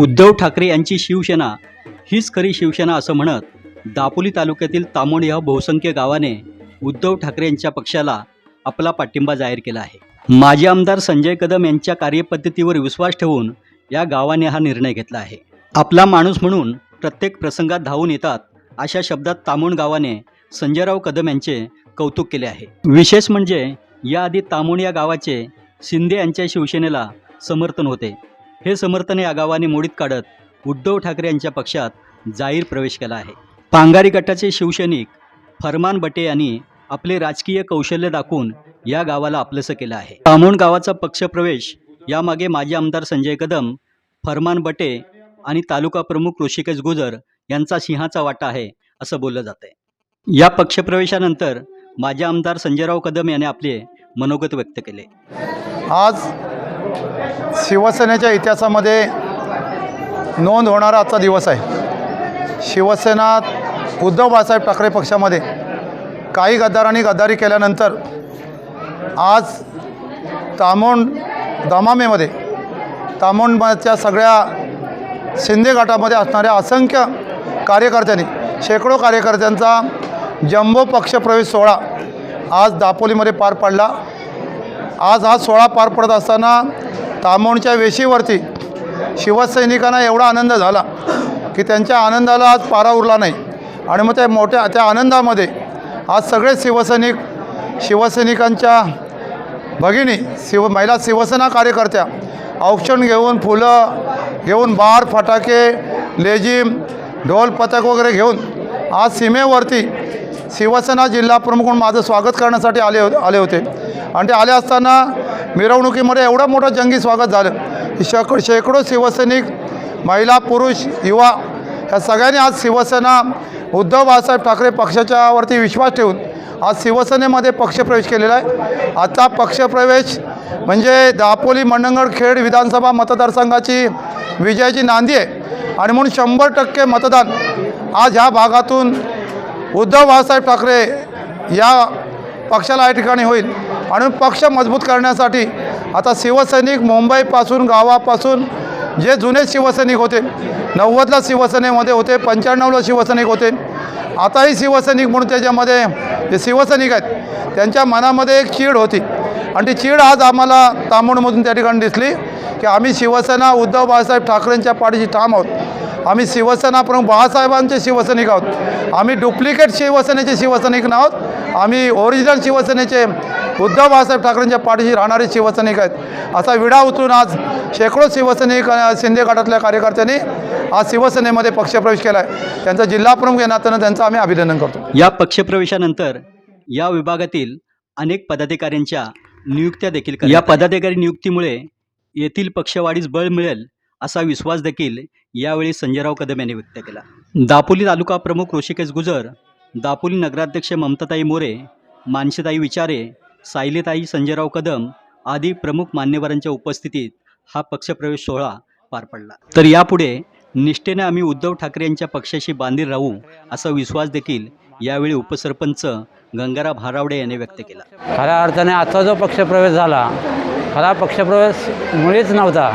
उद्धव ठाकरे यांची शिवसेना हीच खरी शिवसेना असं म्हणत दापोली तालुक्यातील तामोण या बहुसंख्य गावाने उद्धव ठाकरे यांच्या पक्षाला आपला पाठिंबा जाहीर केला आहे. माजी आमदार संजय कदम यांच्या कार्यपद्धतीवर विश्वास ठेवून या गावाने हा निर्णय घेतला आहे. आपला माणूस म्हणून प्रत्येक प्रसंगात धावून येतात अशा शब्दात तामोण गावाने संजयराव कदम यांचे कौतुक केले आहे. विशेष म्हणजे याआधी तामोण या गावाचे शिंदे यांच्या शिवसेनेला समर्थन होते. हे समर्थन या गावाने मोडीत काढत उद्धव ठाकरे यांच्या पक्षात जाहीर प्रवेश केला आहे. पांगारी गटाचे शिवसैनिक फरमान बटे यांनी आपले राजकीय कौशल्य दाखवून या गावाला आपलंसं केलं आहे. कामोण गावाचा पक्षप्रवेश यामागे माजी आमदार संजय कदम फरमान बटे आणि तालुका प्रमुख ऋषिकेश गुजर यांचा सिंहाचा वाटा आहे असं बोललं जात आहे या पक्षप्रवेशानंतर माजी आमदार संजयराव कदम यांनी आपले मनोगत व्यक्त केले. आज शिवसेनेच्या इतिहासामध्ये नोंद होणारा आजचा दिवस आहे. शिवसेना उद्धव बाळासाहेब ठाकरे पक्षामध्ये काही गद्दारांनी गद्दारी केल्यानंतर आज तामोंड दमामेमध्ये तामोंडच्या सगळ्या शिंदे गटामध्ये असणाऱ्या असंख्य कार्यकर्त्यांनी शेकडो कार्यकर्त्यांचा जम्बो पक्षप्रवेश सोहळा आज दापोलीमध्ये पार पडला. आज हा सोहळा पार पडत असताना तामोणच्या वेशीवरती शिवसैनिकांना एवढा आनंद झाला की त्यांच्या आनंदाला आज पारा उरला नाही. आणि मग त्या मोठ्या त्या आनंदामध्ये आज सगळे शिवसैनिक शिवसैनिकांच्या भगिनी शिव महिला शिवसेना कार्यकर्त्या औक्षण घेऊन फुलं घेऊन बार फटाके लेझिम ढोल पथक वगैरे घेऊन आज सीमेवरती शिवसेना जिल्हा प्रमुख म्हणून माझं स्वागत करण्यासाठी आले हो आले होते. आणि ते आले असताना मिरवणुकीमध्ये एवढं मोठं जंगी स्वागत झालं. की शेकडो शिवसैनिक महिला पुरुष युवा या सगळ्यांनी आज शिवसेना उद्धव बाळासाहेब ठाकरे पक्षाच्यावरती विश्वास ठेवून आज शिवसेनेमध्ये पक्षप्रवेश केलेला आहे. आता पक्षप्रवेश म्हणजे दापोली मंडणगड खेड विधानसभा मतदारसंघाची विजयाची नांदी आहे. आणि म्हणून शंभर टक्के मतदान आज ह्या भागातून उद्धव बाळासाहेब ठाकरे या पक्षाला या ठिकाणी होईल. आणि पक्ष मजबूत करण्यासाठी आता शिवसैनिक मुंबईपासून गावापासून जे जुने शिवसैनिक होते नव्वदला शिवसेनेमध्ये होते पंच्याण्णवला शिवसैनिक होते आताही शिवसैनिक म्हणून त्याच्यामध्ये जे शिवसैनिक आहेत त्यांच्या मनामध्ये एक चीड होती. आणि ती चीड आज आम्हाला तांबूळमधून त्या ठिकाणी दिसली की आम्ही शिवसेना उद्धव बाळासाहेब ठाकरेंच्या पाठीशी ठाम आहोत. आम्ही शिवसेना प्रमुख बाळासाहेबांचे शिवसैनिक आहोत. आम्ही डुप्लिकेट शिवसेनेचे शिवसैनिक नाहोत आम्ही ओरिजिनल शिवसेनेचे उद्धव बाळासाहेब ठाकरेंच्या पाठीशी राहणारे शिवसैनिक आहेत. असा विडा उतरून आज शेकडो शिवसैनिक शिंदे गटातल्या कार्यकर्त्यांनी आज शिवसेनेमध्ये पक्षप्रवेश केला आहे त्यांचा जिल्हा प्रमुख या नात्यानं त्यांचं आम्ही अभिनंदन करतो. या पक्षप्रवेशानंतर या विभागातील अनेक पदाधिकाऱ्यांच्या नियुक्त्या देखील करण्यात या पदाधिकारी नियुक्तीमुळे येथील पक्षवाढीस बळ मिळेल असा विश्वास देखील यावेळी संजयराव कदम यांनी व्यक्त केला. दापोली तालुका प्रमुख ऋषिकेश गुजर दापोली नगराध्यक्ष ममताताई मोरे मानसीताई विचारे सायलीताई संजयराव कदम आदी प्रमुख मान्यवरांच्या उपस्थितीत हा पक्षप्रवेश सोहळा पार पडला. तर यापुढे निष्ठेने आम्ही उद्धव ठाकरे यांच्या पक्षाशी बांधील राहू असा विश्वास देखील यावेळी उपसरपंच गंगाराम हारावडे यांनी व्यक्त केला. खऱ्या अर्थाने आजचा जो पक्षप्रवेश झाला खरा पक्षप्रवेश मुळीच नव्हता.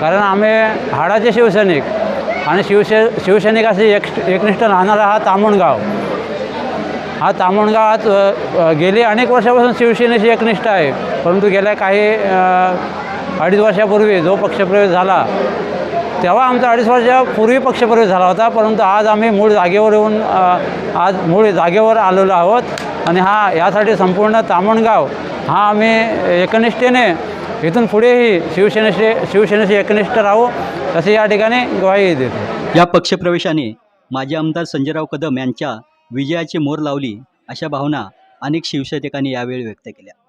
कारण आम्ही हाडाचे शिवसैनिक आणि शिवसे शिवसैनिक असे एक एकनिष्ठ राहणारा हा तामणगाव हा तामणगावात आज गेली अनेक वर्षापासून शिवसेनेशी एकनिष्ठ आहे. परंतु गेल्या काही अडीच वर्षापूर्वी जो पक्षप्रवेश झाला तेव्हा आमचा अडीच वर्षापूर्वी पक्षप्रवेश झाला होता. परंतु आज आम्ही मूळ जागेवर येऊन आज मूळ जागेवर आलेलो आहोत. आणि हा यासाठी संपूर्ण तामणगाव हा आम्ही एकनिष्ठेने इथून पुढेही शिवसेनेशी शिवसेनेशी एकनिष्ठ राहू असे या ठिकाणी ग्वाही देतो. या पक्षप्रवेशाने माजी आमदार संजयराव कदम यांच्या विजयाची मोर लावली अशा भावना अनेक शिवसैनिकांनी यावेळी व्यक्त केल्या.